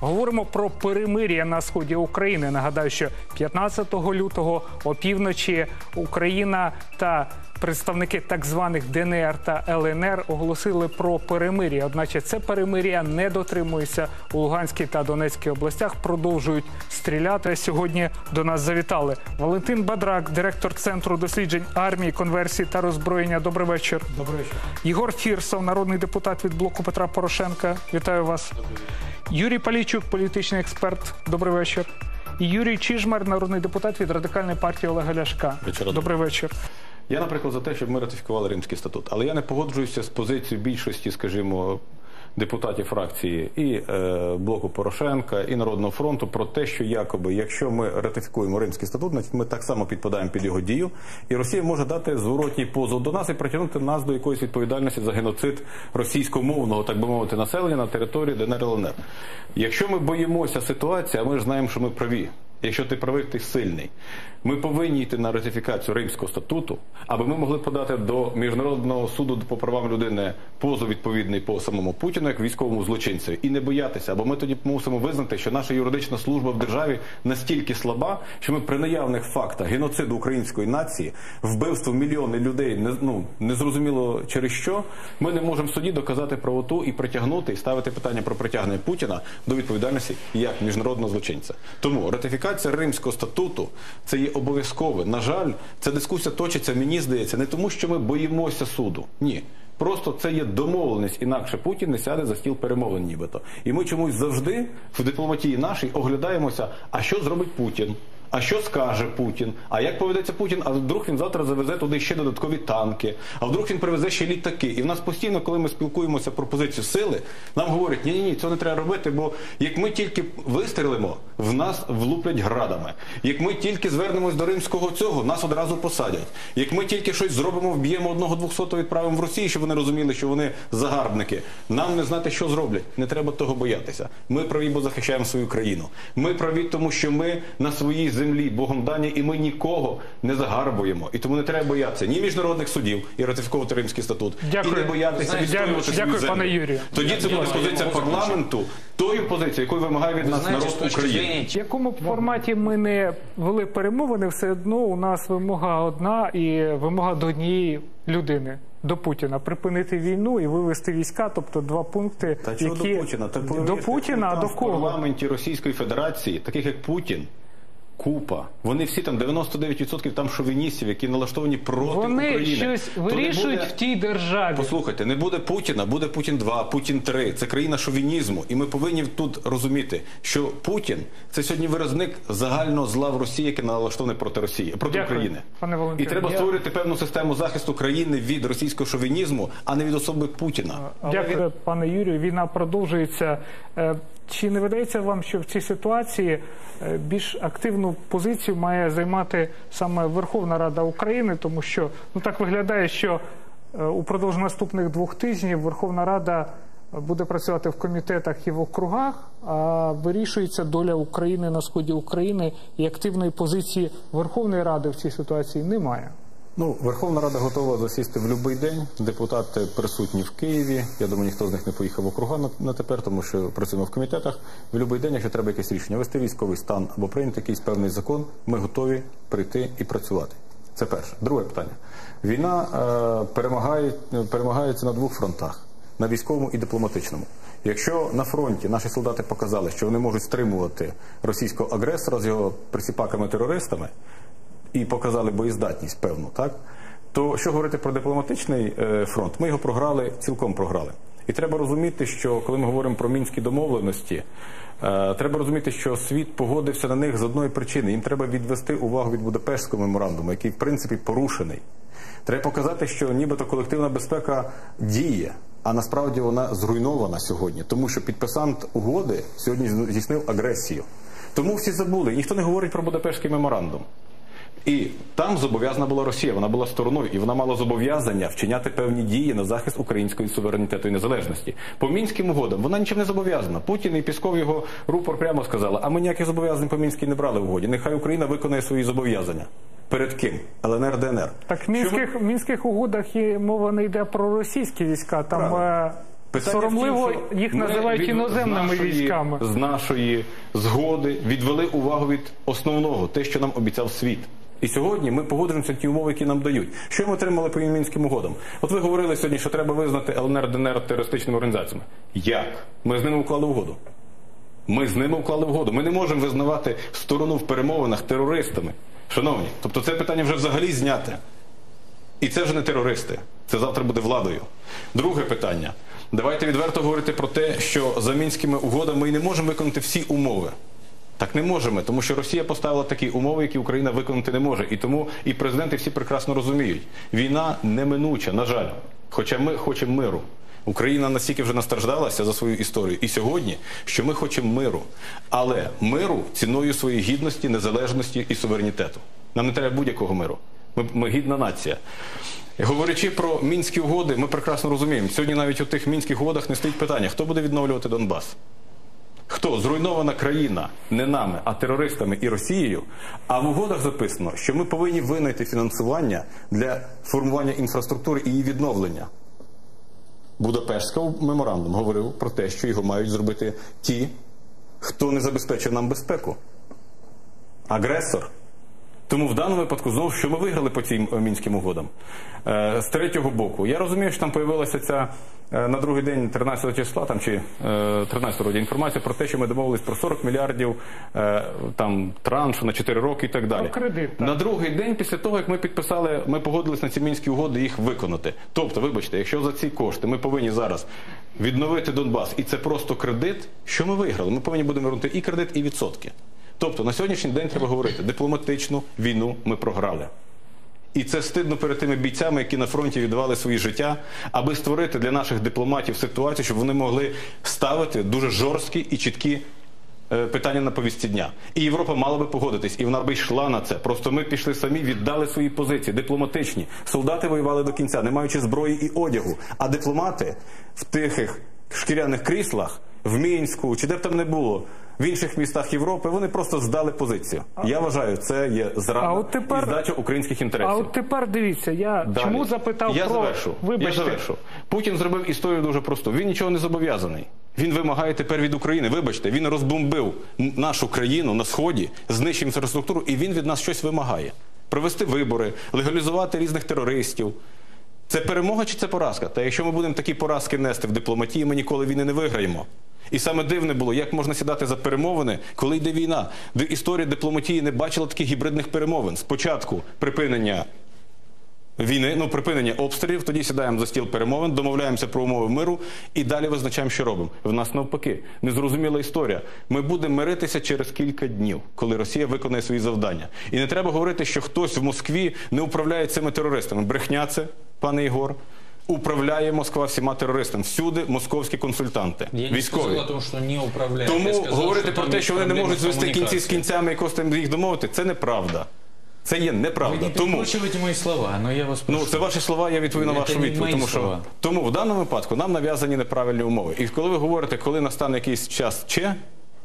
Говоримо про перемир'я на сході України. Нагадаю, що 15 лютого опівночі Україна та представники так званих ДНР та ЛНР оголосили про перемир'я. Одначе це перемир'я не дотримується у Луганській та Донецькій областях. Продовжують стріляти. Сьогодні до нас завітали Валентин Бадрак, директор центру досліджень армії, конверсії та роззброєння. Добрий вечір. Добрий вечір. Єгор Фірсов, народний депутат від блоку Петра Порошенка. Вітаю вас. Добрий. Юрій Палійчук, політичний експерт. Добрий вечір. І Юрій Чижмар, народний депутат від радикальної партії Олега Ляшка. Вечора Добрий вечір. Я, наприклад, за те, щоб ми ратифікували Римський статут, але я не погоджуюся з позицією більшості, скажімо, депутатів фракції і е, блоку Порошенка, і Народного фронту про те, що якоби, якщо ми ратифікуємо Римський статут, значить ми так само підпадаємо під його дію, і Росія може дати зворотній позов до нас і притягнути нас до якоїсь відповідальності за геноцид російськомовного, так би мовити, населення на території ДНР ЛНР. Якщо ми боїмося ситуації, а ми ж знаємо, що ми праві. Якщо ти правий, ти сильний. Ми повинні йти на ратифікацію Римського статуту, аби ми могли подати до міжнародного суду по правам людини позов відповідний по самому Путіну як військовому злочинцю і не боятися, бо ми тоді мусимо визнати, що наша юридична служба в державі настільки слаба, що ми при наявних фактах геноциду української нації, вбивство мільйони людей, не ну незрозуміло через що, ми не можемо в суді доказати правоту і притягнути і ставити питання про притягнення Путіна до відповідальності як міжнародного злочинця. Тому ратифікація Римського статуту це є обов'язкове. На жаль, ця дискусія точиться, мені здається, не тому, що ми боїмося суду. Ні. Просто це є домовленість, інакше Путін не сяде за стіл перемовин, нібито. І ми чомусь завжди в дипломатії нашій оглядаємося, а що зробить Путін. А що скаже Путін? А як поведеться Путін? А вдруг він завтра завезе туди ще додаткові танки? А вдруг він привезе ще літаки? І в нас постійно, коли ми спілкуємося про позицію сили, нам говорять, ні, ні, ні, цього не треба робити, бо як ми тільки вистрілимо, в нас влуплять градами. Як ми тільки звернемось до римського цього, нас одразу посадять. Як ми тільки щось зробимо, вб'ємо одного двохсотого відправимо в Росію, щоб вони розуміли, що вони загарбники. Нам не знати, що зроблять. Не треба того боятися. Ми праві, бо захищаємо свою країну. Ми праві, тому що ми на своїй землі Богом дані, і ми нікого не загарбуємо. І тому не треба боятися ні міжнародних судів і ратифіковувати Римський статут, Дякую. і не боятися відстоювати свою землю. пане Юрію. Тоді це буде позиція парламенту, тою позицією, якою вимагає від нас народ України. В якому б форматі ми не вели перемовини, все одно у нас вимога одна і вимога до однієї людини. До Путіна припинити війну і вивести війська, тобто два пункти, Та чого які до Путіна? Так до Путіна, а до в парламенті Російської Федерації, таких як Путін. Купа. Вони всі там 99% там шовіністів, які налаштовані проти Вони України. щось То вирішують буде- в тій державі. Послухайте, не буде Путіна, буде Путін 2, Путін 3. Це країна шовінізму. І ми повинні тут розуміти, що Путін це сьогодні виразник загального зла в Росії, яке налаштоване проти Росії, проти Дякую, України. пане Валентине. І треба Я- створити певну систему захисту країни від російського шовінізму, а не від особи Путіна. Дякую, пане Юрію. Війна продовжується. Е, Чи не видається вам, що в цій ситуації е, більш позицію має займати саме Верховна Рада України, тому що ну так виглядає, що е, упродовж наступних двох тижнів Верховна Рада буде працювати в комітетах і в округах, а вирішується доля України на сході України і активної позиції Верховної Ради в цій ситуації немає. Ну, Верховна Рада готова засісти в будь-який день. Депутати присутні в Києві. Я думаю, ніхто з них не поїхав в округа на, тепер, тому що працюємо в комітетах. В будь-який день, якщо треба якесь рішення, вести військовий стан або прийняти якийсь певний закон, ми готові прийти і працювати. Це перше. Друге питання. Війна е, перемагає, перемагається на двох фронтах: на військовому і дипломатичному. Якщо на фронті наші солдати показали, що вони можуть стримувати російського агресора з його присіпаками-терористами, і показали боєздатність певну, так то що говорити про дипломатичний е, фронт? Ми його програли, цілком програли. І треба розуміти, що коли ми говоримо про мінські домовленості, е, треба розуміти, що світ погодився на них з одної причини. Їм треба відвести увагу від Будапештського меморандуму, який в принципі порушений. Треба показати, що нібито колективна безпека діє, а насправді вона зруйнована сьогодні, тому що підписант угоди сьогодні здійснив агресію. Тому всі забули, ніхто не говорить про Будапештський меморандум. І там зобов'язана була Росія, вона була стороною, і вона мала зобов'язання вчиняти певні дії на захист української суверенітету і незалежності. По мінським угодам вона нічим не зобов'язана. Путін і Пісков його рупор прямо сказали, а ми ніяких зобов'язань по мінській не брали в угоді. Нехай Україна виконає свої зобов'язання. Перед ким? ЛНР, ДНР. Так в мінських, в мінських угодах і мова не йде про російські війська. Там Правильно. е, Питання Соромливо в тім, їх називають від- іноземними з нашої- військами. З нашої згоди відвели увагу від основного, те, що нам обіцяв світ. І сьогодні ми погоджуємося ті умови, які нам дають. Що ми отримали по мінським угодам? От ви говорили сьогодні, що треба визнати ЛНР ДНР терористичними організаціями. Як? Ми з ними уклали угоду. Ми з ними уклали угоду. Ми не можемо визнавати сторону в перемовинах терористами. Шановні, тобто це питання вже взагалі зняте. І це вже не терористи. Це завтра буде владою. Друге питання. Давайте відверто говорити про те, що за мінськими угодами ми не можемо виконати всі умови. Так не можемо, тому що Росія поставила такі умови, які Україна виконати не може. І тому і президенти всі прекрасно розуміють. Війна неминуча, на жаль. Хоча ми хочемо миру. Україна настільки вже настраждалася за свою історію і сьогодні, що ми хочемо миру. Але миру ціною своєї гідності, незалежності і суверенітету. Нам не треба будь-якого миру. Ми, ми гідна нація. Говорячи про мінські угоди, ми прекрасно розуміємо. Сьогодні навіть у тих мінських угодах не стоїть питання, хто буде відновлювати Донбас. Хто зруйнована країна не нами, а терористами і Росією? А в угодах записано, що ми повинні винайти фінансування для формування інфраструктури і її відновлення. Будапештський меморандум говорив про те, що його мають зробити ті, хто не забезпечив нам безпеку. Агресор. Тому в даному випадку знову що ми виграли по цим е, мінським угодам. Е, з третього боку, я розумію, що там появилася ця е, на другий день 13 числа, там чи е, 13 роді інформація про те, що ми домовились про 40 мільярдів там траншу на 4 роки і так далі. Про кредит, так. На другий день після того, як ми підписали, ми погодились на ці мінські угоди їх виконати. Тобто, вибачте, якщо за ці кошти ми повинні зараз відновити Донбас, і це просто кредит, що ми виграли? Ми повинні будемо вернути і кредит, і відсотки. Тобто на сьогоднішній день треба говорити, дипломатичну війну ми програли. І це стидно перед тими бійцями, які на фронті віддавали свої життя, аби створити для наших дипломатів ситуацію, щоб вони могли ставити дуже жорсткі і чіткі е, питання на повісті дня. І Європа мала би погодитись, і вона би йшла на це. Просто ми пішли самі, віддали свої позиції, дипломатичні. Солдати воювали до кінця, не маючи зброї і одягу. А дипломати в тихих шкіряних кріслах в Мінську чи де б там не було. В інших містах Європи вони просто здали позицію. Я вважаю, це є зрада А от тепер- і здача українських інтересів. А от тепер дивіться, я Далі. чому запитав я про завершу. вибачте, Я завершу. Путін зробив історію дуже просту. Він нічого не зобов'язаний. Він вимагає тепер від України. Вибачте, він розбомбив нашу країну на сході, знищив інфраструктуру, і він від нас щось вимагає: провести вибори, легалізувати різних терористів. Це перемога чи це поразка? Та якщо ми будемо такі поразки нести в дипломатії, ми ніколи війни не виграємо. І саме дивне було, як можна сідати за перемовини, коли йде війна. Де історія дипломатії не бачила таких гібридних перемовин. Спочатку припинення війни, ну припинення обстрілів, тоді сідаємо за стіл перемовин, домовляємося про умови миру і далі визначаємо, що робимо. В нас навпаки незрозуміла історія. Ми будемо миритися через кілька днів, коли Росія виконає свої завдання. І не треба говорити, що хтось в Москві не управляє цими терористами. Брехня це, пане Ігор. Управляє Москва всіма терористами. Всюди московські консультанти, Я військові. сказал о том, что не управляет. Я Тому сказал, говорити что про те, що вони не можуть звести кінці з кінцями і якось їх домовити, це неправда. Це є неправда. не Тому мои слова, но я вас Ну, це ваші слова, я відповім на вашу не відповідь. мої Тому що слова. тому в даному випадку нам нав'язані неправильні умови. І коли ви говорите, коли настане якийсь час че,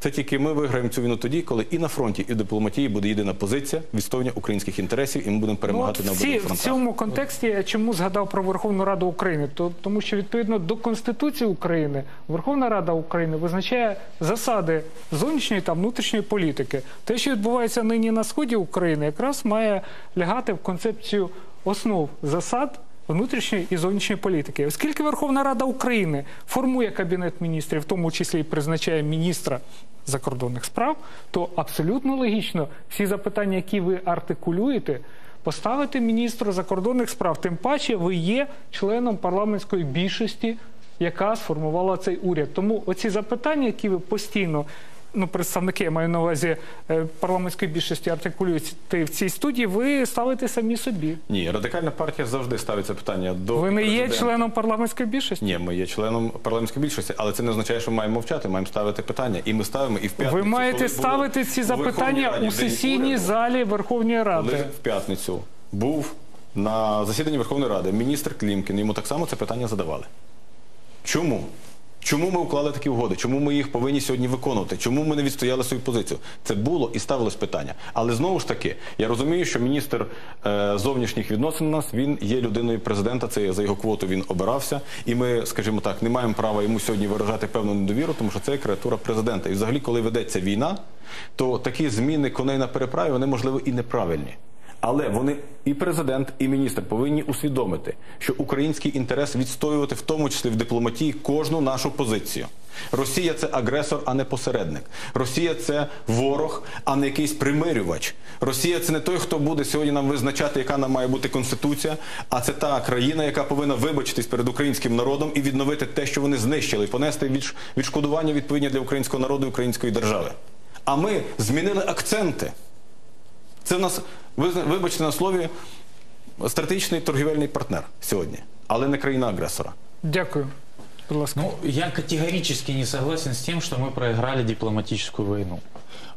це тільки ми виграємо цю війну тоді, коли і на фронті, і в дипломатії буде єдина позиція відстоювання українських інтересів, і ми будемо Ну, перемагати от на ці, обидвох в цьому контексті я чому згадав про Верховну Раду України? То, тому що відповідно до Конституції України Верховна Рада України визначає засади зовнішньої та внутрішньої політики. Те, що відбувається нині на сході України, якраз має лягати в концепцію основ засад. Внутрішньої і зовнішньої політики, оскільки Верховна Рада України формує кабінет міністрів, в тому числі і призначає міністра закордонних справ, то абсолютно логічно всі запитання, які ви артикулюєте, поставити міністру закордонних справ. Тим паче, ви є членом парламентської більшості, яка сформувала цей уряд. Тому оці запитання, які ви постійно. Ну, представники, я маю на увазі е, парламентської більшості артикулюєте в цій студії, ви ставите самі собі. Ні, радикальна партія завжди ставиться питання до Ви не є членом парламентської більшості. Ні, ми є членом парламентської більшості, але це не означає, що ми маємо мовчати. Маємо ставити питання, і ми ставимо і в п'ятницю. Ви маєте ставити ці запитання Раді у сесійній залі Верховної Коли Ради. в п'ятницю був на засіданні Верховної Ради міністр Клімкін, йому так само це питання задавали. Чому? Чому ми уклали такі угоди? Чому ми їх повинні сьогодні виконувати? Чому ми не відстояли свою позицію? Це було і ставилось питання. Але знову ж таки, я розумію, що міністр е, зовнішніх відносин у нас він є людиною президента. Це за його квоту він обирався. І ми, скажімо так, не маємо права йому сьогодні виражати певну недовіру, тому що це креатура президента. І взагалі, коли ведеться війна, то такі зміни коней на переправі вони можливо і неправильні. Але вони і президент, і міністр повинні усвідомити, що український інтерес відстоювати в тому числі в дипломатії кожну нашу позицію. Росія це агресор, а не посередник. Росія це ворог, а не якийсь примирювач. Росія це не той, хто буде сьогодні нам визначати, яка нам має бути конституція, а це та країна, яка повинна вибачитись перед українським народом і відновити те, що вони знищили, і понести відшкодування відповідні для українського народу і української держави. А ми змінили акценти. Це в нас, ви зна- вибачте на слові, стратегічний торгівельний партнер сьогодні, але не країна-агресора. Дякую. Будь ласка. Ну, я категорически не согласен с тем, что мы проиграли дипломатическую войну.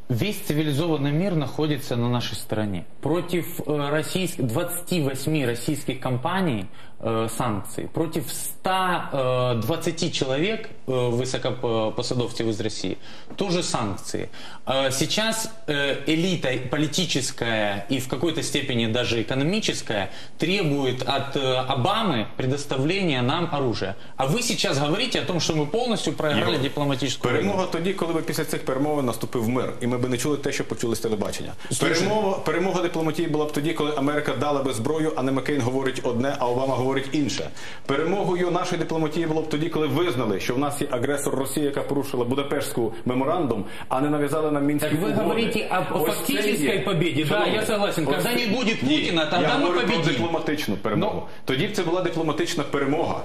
Весь цивилизованный мир находится на нашей стороне. Против э, российских, 28 российских компаний э, санкций, против 120 человек, э, высокопосадовцев из России, тоже санкции. Э, сейчас э, элита политическая и в какой-то степени даже экономическая требует от э, Обамы предоставления нам оружия. А вы сейчас говорите о том, что мы полностью проиграли Євро. дипломатическую войну. Перемога тоді, коли би після цих перемовин наступив мир, і ми би не чули те, що почули з телебачення. Слушай. Перемога, перемога дипломатії була б тоді, коли Америка дала би зброю, а не Маккейн говорить одне, а Обама говорить інше. Перемогою нашої дипломатії було б тоді, коли визнали, що в нас є агресор Росія, яка порушила Будапештську меморандум, а не нав'язали нам мінські Так угоди. говорите Ось це фактической Да, я согласен. це- не будет Ні, Путина, я говорю про дипломатичну перемогу. Тоді б це була дипломатична перемога.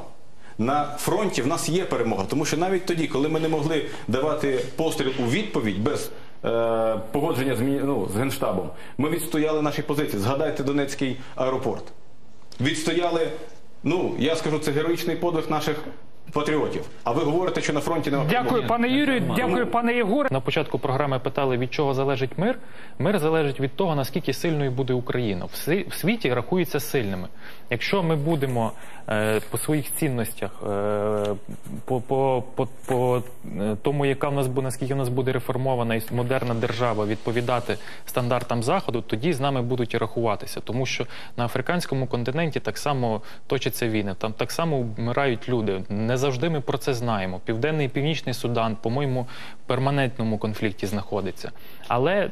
На фронті в нас є перемога, тому що навіть тоді, коли ми не могли давати постріл у відповідь без е, погодження з, ну, з генштабом, ми відстояли наші позиції. Згадайте Донецький аеропорт. Відстояли, ну я скажу, це героїчний подвиг наших патріотів. А ви говорите, що на фронті немає Дякую, пане Юрію. Дякую, пане Єгоре. На початку програми питали, від чого залежить мир. Мир залежить від того, наскільки сильною буде Україна. В світі рахуються сильними. Якщо ми будемо е, по своїх цінностях, е, по, по, по, по е, тому, яка в нас буде, наскільки в нас буде реформована і модерна держава відповідати стандартам заходу, тоді з нами будуть і рахуватися. Тому що на африканському континенті так само точаться війни, там так само вмирають люди. Не завжди ми про це знаємо. Південний і Північний Судан, по-моєму, в перманентному конфлікті знаходиться. Але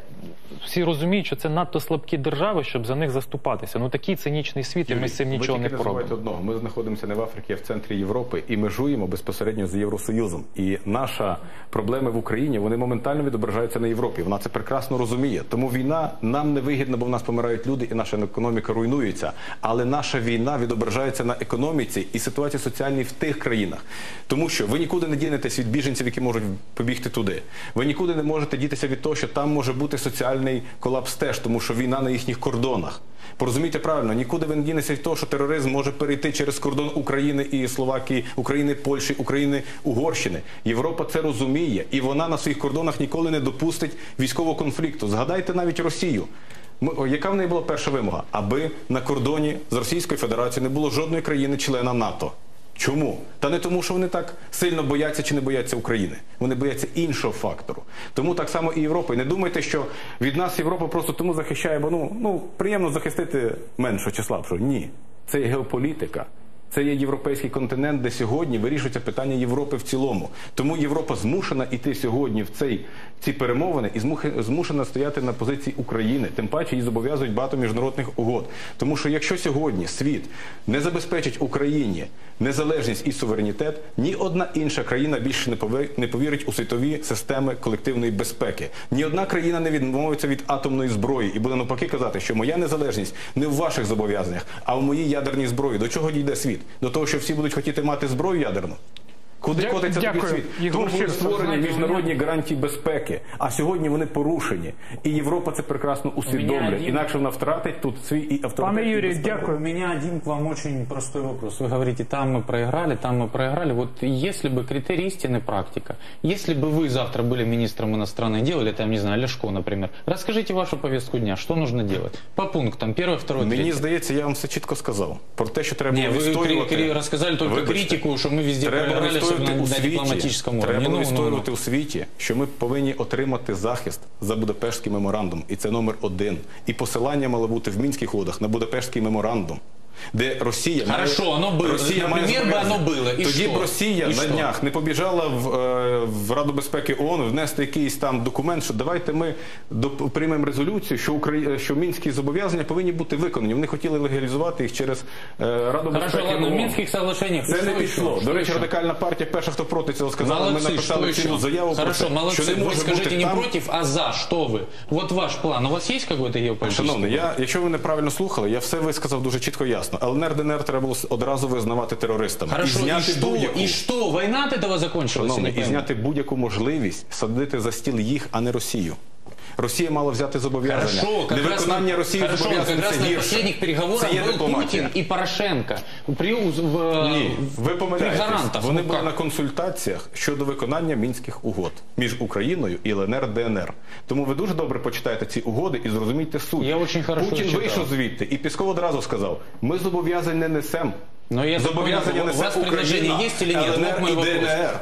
всі розуміють, що це надто слабкі держави, щоб за них заступатися. Ну такий цинічний світ, і ми з цим нічого не поробимо. одного. Ми знаходимося не в Африці, а в центрі Європи і межуємо безпосередньо з Євросоюзом. І наша проблеми в Україні вони моментально відображаються на Європі. Вона це прекрасно розуміє. Тому війна нам не вигідна, бо в нас помирають люди, і наша економіка руйнується. Але наша війна відображається на економіці і ситуації соціальній в тих країнах. Тому що ви нікуди не дінетесь від біженців, які можуть побігти туди. Ви нікуди не можете дітися від того, що там може бути соціальний колапс теж, тому що війна на їхніх кордонах. Порозумійте правильно, нікуди ви не дінетеся від того, що тероризм може перейти через кордон України і Словакії, України, Польщі, України, Угорщини. Європа це розуміє, і вона на своїх кордонах ніколи не допустить військового конфлікту. Згадайте навіть Росію. Яка в неї була перша вимога? Аби на кордоні з Російською Федерацією не було жодної країни-члена НАТО. Чому? Та не тому, що вони так сильно бояться чи не бояться України. Вони бояться іншого фактору. Тому так само і Європа. І не думайте, що від нас Європа просто тому захищає, бо ну, ну приємно захистити меншого чи слабшого. Ні. Це геополітика. Це є європейський континент, де сьогодні вирішується питання Європи в цілому. Тому Європа змушена йти сьогодні в цей ці перемовини і змушена стояти на позиції України. Тим паче її зобов'язують багато міжнародних угод. Тому що якщо сьогодні світ не забезпечить Україні незалежність і суверенітет, ні одна інша країна більше не повірить у світові системи колективної безпеки. Ні одна країна не відмовиться від атомної зброї і буде навпаки казати, що моя незалежність не в ваших зобов'язаннях, а в моїй ядерній зброї. До чого дійде світ? До того, що всі будуть хотіти мати зброю ядерну. Куди Дя- котиться такий дякую. світ? Ігор Тому були Шевченко, створені знаєте, міжнародні гарантії безпеки, а сьогодні вони порушені. І Європа це прекрасно усвідомлює. один- Інакше вона втратить тут свій і авторитет. Пане і Юрію, безпеку. дякую. У меня один к вам очень простой вопрос. Вы говорите, там мы проиграли, там мы проиграли. Вот если бы критерий истины практика, если бы вы завтра были министром иностранных дел, или там, не знаю, Ляшко, например, расскажите вашу повестку дня, что нужно делать? По пунктам, первое, второе, Мені третье. здається, я вам все чітко сказав про те, що треба Не, вы відстоювати. кри- кри- рассказали только Вибачте. критику, что мы везде Треба проиграли, все відстоювати на- у світі. дипломатичному Треба уровні. було Ну, ну, у світі, що ми повинні отримати захист за Будапештський меморандум, і це номер один. І посилання мало бути в мінських угодах на Будапештський меморандум Де Росія має- Хорошо, оно было. Росія має Например, бы зобов'язання. оно было. И Тоді что? б Росія И на что? днях не побіжала в, е, в Раду безпеки ООН внести якийсь там документ, що давайте ми доп- приймемо резолюцію, що Украї... що мінські зобов'язання повинні бути виконані. Вони хотіли легалізувати їх через е, Раду Хорошо, безпеки ладно, в ООН. Минских соглашениях. Це что не еще? пішло. Что До речі, еще? радикальна партія перша, хто проти цього сказала. Ми Молодцы, написали что цілу еще? заяву Хорошо, про це, молодцы. що не Вы може скажите бути не там. против, а за. Что вы? Вот ваш план. У вас есть какой-то геополитический Шановний, план? я, якщо ви неправильно слухали, я все висказав дуже чітко ясно. ЛНР, ДНР треба було одразу визнавати терористами. Хорошо, і зняти что? будь-яку И что? Война от закінчилася? закончилась? Шановний, Я не і зняти будь-яку можливість садити за стіл їх, а не Росію. Росія мала взяти зобов'язання. Невиконання Росії зобов'язань це на гірше. последних переговорах Це є был дипломатія. Путин и Порошенко. При, уз- в, Ні, ви помиляєтесь. гарантах. Вони Ну, були на консультаціях щодо виконання мінських угод між Україною і ЛНР ДНР. Тому ви дуже добре почитаєте ці угоди і зрозумійте суть. Я очень хорошо Путін читав. вийшов звідти і Пісков одразу сказав: ми зобов'язань не несемо. Но я так Зобов'язання понял, у несе вас предложение Україна, есть или нет? ЛНР Вот мой і вопрос. ДНР.